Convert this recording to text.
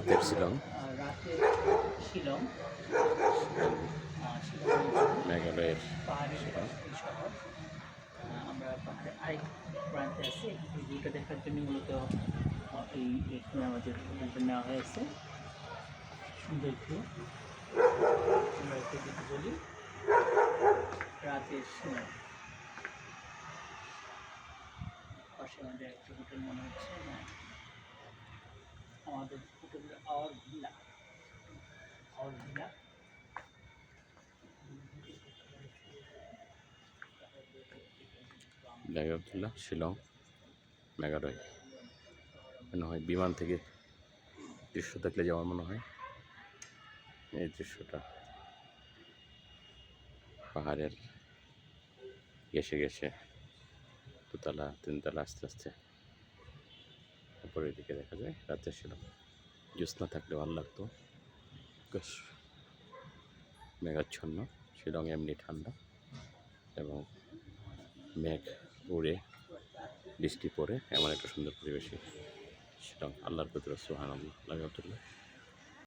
রাতের শিলং শিলং মেঘালয়ের শিলং আমরা পাহাড়ে আরেক প্রান্তে আছি এই দেখার জন্য মূলত এই এখানে আমাদের নেওয়া হয়েছে সুন্দর ভিউ আমরা একটু বলি রাতের শিলং আমাদের একটা হোটেল মনে হচ্ছে হ্যাঁ। আমাদের শিলং, মেঘালয়। মনে হয় বিমান থেকে দৃশ্য দেখলে যেমন মনে হয়, এই দৃশ্যটা পাহাড়ের গেছে গেছে দুতলা, তিনতলা আস্তে আস্তে উপরের দিকে দেখা যায় রাতের শিলং। জ্যোৎস্না থাকলে ভালো লাগতো। বেশ মেঘাচ্ছন্ন, শিলং এমনি ঠান্ডা এবং মেঘ উড়ে, বৃষ্টি পড়ে, এমন একটা সুন্দর পরিবেশে শিলং। আল্লাহর প্রতি সোহান আল্লাহ আল্লাহ